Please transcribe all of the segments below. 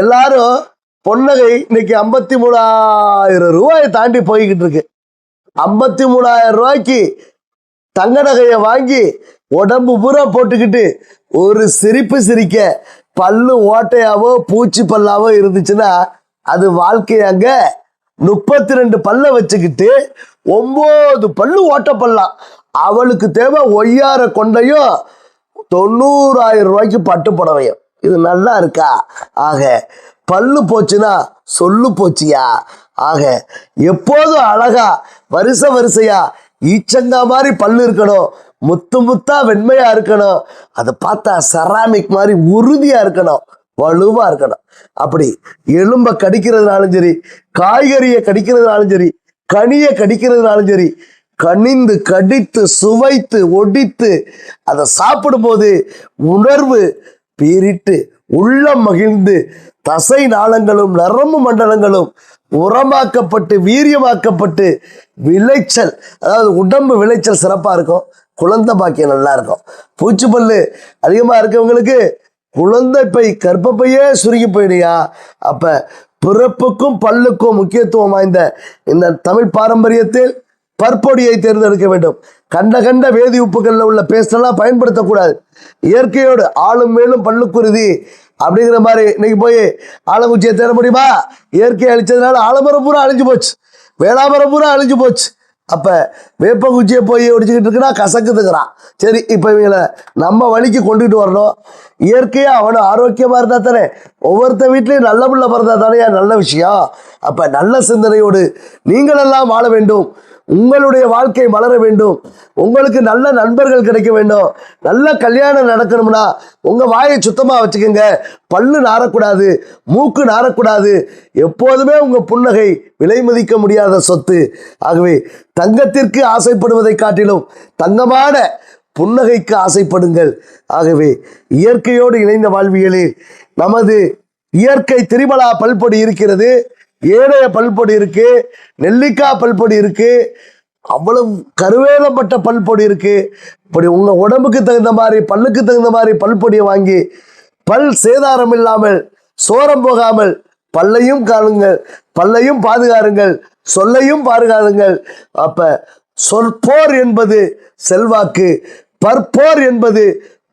எல்லாரும் பொன்னகை இன்னைக்கு ஐம்பத்தி மூணாயிரம் ரூபாயை தாண்டி போய்கிட்டு இருக்கு. ஐம்பத்தி மூணாயிரம் ரூபாய்க்கு தங்க நகையை வாங்கி உடம்பு பூரா போட்டுக்கிட்டு ஒரு சிரிப்பு சிரிக்க பல்லு ஓட்டையாவோ பூச்சி பல்லாவோ இருந்துச்சுன்னா அது வாழ்க்கையாங்க முப்பத்தி ரெண்டு பல்ல வச்சுக்கிட்டு ஒன்பது பல்லு ஓட்ட பல்லாம். அவளுக்கு தேவை ஒய்யார கொண்டையும் தொண்ணூறாயிரம் ரூபாய்க்கு பட்டு புடவையும். இது நல்லா இருக்கா ஆக பல்லு போச்சுன்னா சொல்லு போச்சியா? ஆக எப்போதும் அழகா வரிசை வரிசையா ஈச்சங்கா மாதிரி பல்லு இருக்கணும் முத்து முத்தா வெண்மையா இருக்கணும் அதை பார்த்தா செராமிக் மாதிரி உறுதியா இருக்கணும் வலுவா இருக்கணும். அப்படி எலும்ப கடிக்கிறதுனாலும் சரி காய்கறியை கடிக்கிறதுனாலும் சரி கனியை கடிக்கிறதுனாலும் சரி கனிந்து கடித்து சுவைத்து ஒடித்து அதை சாப்பிடும்போது உணர்வு பீரிட்டு உள்ளம் மகிழ்ந்து தசை நாளங்களும் நரம்பு மண்டலங்களும் உரமாக்கப்பட்டு வீரியமாக்கப்பட்டு விளைச்சல் அதாவது உடம்பு விளைச்சல் சிறப்பாக இருக்கும். குழந்தை பாக்கியம் நல்லா இருக்கும். பூச்சிப்பல்லு அதிகமாக இருக்கவங்களுக்கு குழந்தை பை கற்பப்பையே சுருங்கி போயிடுயா? அப்போ பிறப்புக்கும் பல்லுக்கும் முக்கியத்துவம் வாய்ந்த இந்த தமிழ் பாரம்பரியத்தில் பற்பொடியை தேர்ந்தெடுக்க வேண்டும். கண்ட கண்ட வேதி உப்புகளில் உள்ள பேஸ்டெல்லாம் பயன்படுத்தக்கூடாது. இயற்கையோடு ஆளும் மேலும் பல்லுக்குருதி அப்படிங்கிற மாதிரி இன்னைக்கு போய் ஆலங்குச்சியை தேட முடியுமா? இயற்கையை அழிச்சதுனால ஆலமரம் பூரா அழிஞ்சு போச்சு. வேளாமரம் பூரா அழிஞ்சு போச்சு. அப்போ வேப்பங்குச்சியை போய் ஒடிச்சுக்கிட்டு இருக்குன்னா கசக்குதுங்கிறான். சரி இப்போ இவங்களை நம்ம வழிக்கு கொண்டுகிட்டு வரணும். இயற்கையாக அவனும் ஆரோக்கியமாக இருந்தால் தானே. ஒவ்வொருத்த வீட்லேயும் நல்ல பிள்ளை பிறந்தா தானே நல்ல விஷயம். அப்போ நல்ல சிந்தனையோடு நீங்களெல்லாம் வாழ வேண்டும். உங்களுடைய வாழ்க்கை மலர வேண்டும். உங்களுக்கு நல்ல நண்பர்கள் கிடைக்க வேண்டும். நல்ல கல்யாணம் நடக்கணும்னா உங்கள் வாயை சுத்தமாக வச்சுக்கோங்க. பல்லு நாரக்கூடாது மூக்கு நாரக்கூடாது எப்போதுமே உங்கள் புன்னகை விலை மதிக்க முடியாத சொத்து. ஆகவே தங்கத்திற்கு ஆசைப்படுவதை காட்டிலும் தங்கமான புன்னகைக்கு ஆசைப்படுங்கள். ஆகவே இயற்கையோடு இணைந்த வாழ்வியலில் நமது இயற்கை திரிபலா பல்பொடி இருக்கிறது. ஏனைய பல்பொடி இருக்கு நெல்லிக்காய் பல்பொடி இருக்கு அவ்வளவு கருவேலப்பட்ட பல்பொடி இருக்கு. இப்படி உங்க உடம்புக்கு தகுந்த மாதிரி பல்லுக்கு தகுந்த மாதிரி பல்பொடியை வாங்கி பல் சேதாரம் இல்லாமல் சோரம் போகாமல் பல்லையும் காணுங்கள் பல்லையும் பாதுகாருங்கள் சொல்லையும் பாதுகாருங்கள். அப்ப சொற்போர் என்பது செல்வாக்கு பற்போர் என்பது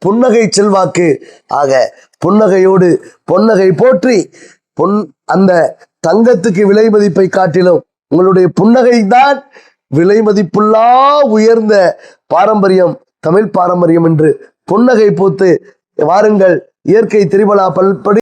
புன்னகை செல்வாக்கு. ஆக புன்னகையோடு பொன்னகை போற்றி பொன் அந்த தங்கத்துக்கு விலை மதிப்பை காட்டிலும் உங்களுடைய புன்னகை தான் விலை மதிப்புள்ளா உயர்ந்த பாரம்பரியம் தமிழ் பாரம்பரியம் என்று புன்னகை பூத்து வாருங்கள். இயற்கை திருவிழா பல்படி